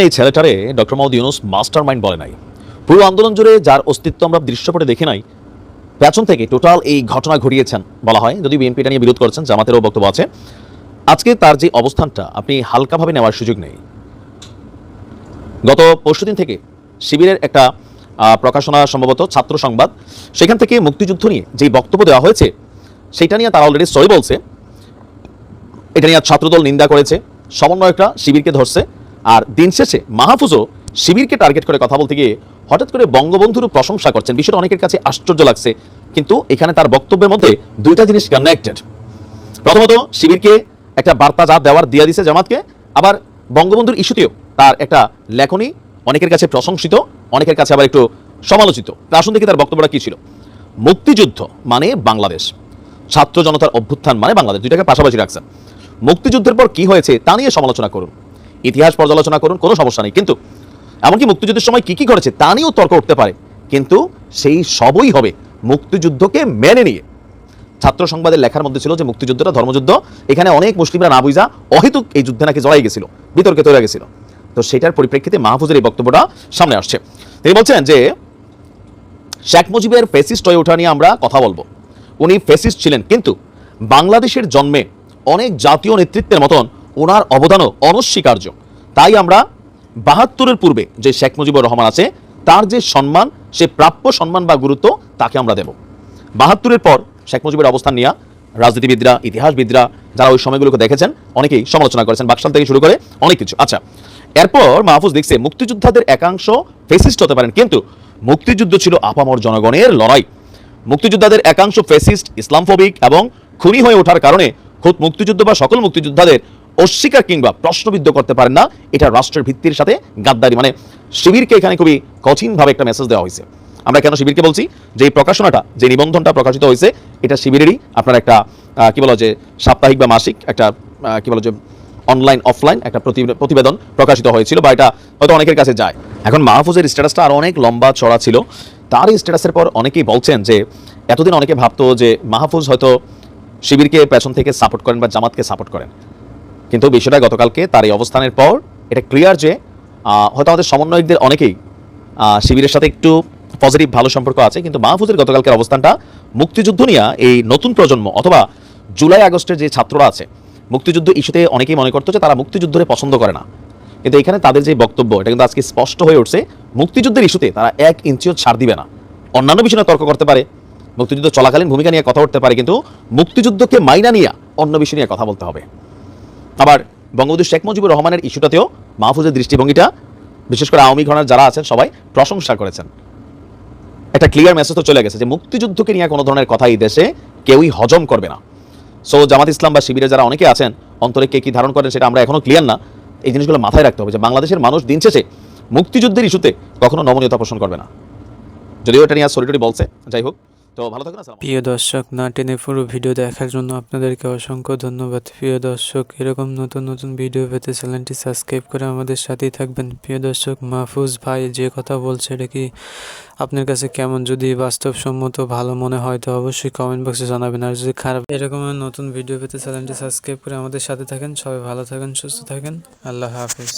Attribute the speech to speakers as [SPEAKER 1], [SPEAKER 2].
[SPEAKER 1] এই ছেলেটারে doctor Mahmud Yunus mastermind বলে নাই। পুরো আন্দোলন জুড়ে যার অস্তিত্ব আমরা দৃশ্যপটে দেখে নাই, পেছন থেকে টোটাল এই ঘটনা ঘটিয়েছেন বলা হয়, যদি বিএনপিটা নিয়ে বিরোধ করছেন, জামাতেরও বক্তব্য আছে। আজকে তার যে অবস্থানটা, আপনি হালকাভাবে নেওয়ার সুযোগ নেই। গত পরশুদিন থেকে শিবিরের একটা প্রকাশনা সম্ভবত ছাত্র সংবাদ, সেখান থেকে মুক্তিযুদ্ধ নিয়ে যে বক্তব্য দেওয়া হয়েছে, সেটা নিয়ে তারা অলরেডি সরি বলছে। এটা নিয়ে ছাত্রদল নিন্দা করেছে, সমন্বয়করা শিবিরকে ধরছে আর দিন শেষে মাহফুজও শিবিরকে টার্গেট করে কথা বলতে গিয়ে হঠাৎ করে বঙ্গবন্ধুরও প্রশংসা করছেন। বিষয়টা অনেকের কাছে আশ্চর্য লাগছে, কিন্তু এখানে তার বক্তব্যের মধ্যে দুইটা জিনিস কানেক্টেড প্রথমত, শিবিরকে একটা বার্তা যা দেওয়ার দিয়া দিছে জামাতকে, আবার বঙ্গবন্ধুর ইস্যুতেও তার একটা লেখনী অনেকের কাছে প্রশংসিত, অনেকের কাছে আবার একটু সমালোচিত। আসুন দেখি তার বক্তব্যটা কি ছিল? মুক্তিযুদ্ধ মানে বাংলাদেশ। ছাত্র জনতার অভ্যুত্থান মানে বাংলাদেশ। দুইটাকে পাশাপাশি রাখছেন। মুক্তিযুদ্ধের পর কি হয়েছে তা নিয়ে সমালোচনা করুন। ইতিহাস পর্যালোচনা করুন, কোনো সমস্যা নেই। কিন্তু এমনকি মুক্তিযুদ্ধের সময় কি কি করেছে তা নিয়েও তর্ক উঠতে পারে। কিন্তু সেই সবই হবে মুক্তিযুদ্ধকে মেনে নিয়ে। ছাত্র সংবাদের লেখার মধ্যে ছিল যে মুক্তিযুদ্ধটা ধর্মযুদ্ধ। এখানে অনেক মুসলিমরা না বুঝা অহেতুক এই যুদ্ধে নাকি জড়াই গেছিল, বিতর্কে তৈরি গেছিল। তো সেটার পরিপ্রেক্ষিতে মাহফুজের এই বক্তব্যটা সামনে আসছে। তিনি বলছেন যে, শেখ মুজিবের ফেসিস্ট হয়ে ওঠা নিয়ে আমরা কথা বলব। উনি ফেসিস্ট ছিলেন, কিন্তু বাংলাদেশের জন্মে অনেক জাতীয় নেতৃত্বের মতন ওনার অবদানও অনস্বীকার্য। তাই আমরা বাহাত্তরের পূর্বে যে শেখ মুজিবুর রহমান আছে, তার যে সম্মান, সে প্রাপ্য সম্মান বা গুরুত্ব তাকে আমরা দেব। বাহাত্তরের পর শেখ মুজিবের অবস্থান নিয়ে রাজনীতিবিদরা, ইতিহাসবিদরা যারা ওই সময়গুলোকে দেখেছেন, অনেকেই সমালোচনা করেছেন, বাকশাল থেকে শুরু করে অনেক কিছু। আচ্ছা এরপর মাহফুজ দেখছে মুক্তিযোদ্ধাদের একাংশ ফেসিস্ট হতে পারেন, কিন্তু মুক্তিযুদ্ধ ছিল আপামর জনগণের লড়াই। মুক্তিযোদ্ধাদের একাংশ ফেসিস্ট, ইসলামফোবিক এবং খুনি হয়ে ওঠার কারণে খুদ মুক্তিযুদ্ধ বা সকল মুক্তিযোদ্ধাদের অস্বীকার কিংবা প্রশ্নবিদ্ধ করতে পারেন না, এটা রাষ্ট্রের ভিত্তির সাথে গাদ্দারি। মানে শিবিরকে এখানে খুবই কঠিনভাবে একটা মেসেজ দেওয়া হয়েছে। আমরা কেন শিবিরকে বলছি? যে এই প্রকাশনাটা, যে নিবন্ধনটা প্রকাশিত হয়েছে, এটা শিবিরেরই আপনার একটা কি বলো যে সাপ্তাহিক বা মাসিক একটা কি বলো যে অনলাইন অফলাইন একটা প্রতি- প্রতিবেদন প্রকাশিত হয়েছিল বা এটা হয়তো অনেকের কাছে যায়। এখন মাহফুজের স্ট্যাটাসটা আরও অনেক লম্বা চড়া ছিল। তার এই স্ট্যাটাসের পর অনেকেই বলছেন যে, এতদিন অনেকে ভাবতো যে মাহফুজ হয়তো শিবিরকে পেছন থেকে সাপোর্ট করেন বা জামাতকে সাপোর্ট করেন। কিন্তু বিষয়টা গতকালকে তার এই অবস্থানের পর এটা ক্লিয়ার যে হয়তো আমাদের সমন্বয়কদের অনেকেই শিবিরের সাথে একটু পজিটিভ ভালো সম্পর্ক আছে, কিন্তু মাহফুজের গতকালকের অবস্থানটা মুক্তিযুদ্ধ নিয়ে এই নতুন প্রজন্ম অথবা জুলাই আগস্টের যে ছাত্ররা আছে, মুক্তিযুদ্ধ ইস্যুতে অনেকেই মনে করতো যে তারা মুক্তিযুদ্ধরে পছন্দ করে না। কিন্তু এখানে তাদের যে বক্তব্য, এটা কিন্তু আজকে স্পষ্ট হয়ে উঠছে, মুক্তিযুদ্ধের ইস্যুতে তারা এক ইঞ্চিও ছাড় দিবে না। অন্যান্য বিষয়ে তর্ক করতে পারে, মুক্তিযুদ্ধ চলাকালীন ভূমিকা নিয়ে কথা উঠতে পারে, কিন্তু মুক্তিযুদ্ধকে মাইনা নিয়ে অন্য বিষয় নিয়ে কথা বলতে হবে। আবার বঙ্গবন্ধু শেখ মুজিবুর রহমানের ইস্যুটাতেও মাহফুজের দৃষ্টিভঙ্গিটা, বিশেষ করে আওয়ামী ঘরানার যারা আছেন, সবাই প্রশংসা করেছেন। একটা ক্লিয়ার মেসেজ তো চলে গেছে যে মুক্তিযুদ্ধকে নিয়ে কোনো ধরনের কথা এই দেশে কেউই হজম করবে না। সো জামাত ইসলাম বা শিবিরে যারা অনেকে আছেন, অন্তরে কে কি ধারণ করেন সেটা আমরা এখনও ক্লিয়ার না। এই জিনিসগুলো মাথায় রাখতে হবে যে বাংলাদেশের মানুষ দিন শেষে মুক্তিযুদ্ধের ইস্যুতে কখনো নমনীয়তা পোষণ করবে না। যদিও এটা নিয়ে সরিটরি বলছে, যাই হোক। তো ভালো থাকুন
[SPEAKER 2] প্রিয় দর্শক, না টেনে পুরো ভিডিও দেখার জন্য আপনাদেরকে অসংখ্য ধন্যবাদ। প্রিয় দর্শক, এরকম নতুন নতুন ভিডিও পেতে চ্যানেলটি সাবস্ক্রাইব করে আমাদের সাথেই থাকবেন। প্রিয় দর্শক, মাহফুজ ভাই যে কথা বলছে, এটা কি আপনার কাছে কেমন? যদি বাস্তবসম্মত ভালো মনে হয়, তো অবশ্যই কমেন্ট বক্সে জানাবেন। আর যদি খারাপ, এরকম নতুন ভিডিও পেতে চ্যানেলটি সাবস্ক্রাইব করে আমাদের সাথে থাকেন। সবাই ভালো থাকেন, সুস্থ থাকেন। আল্লাহ হাফিজ।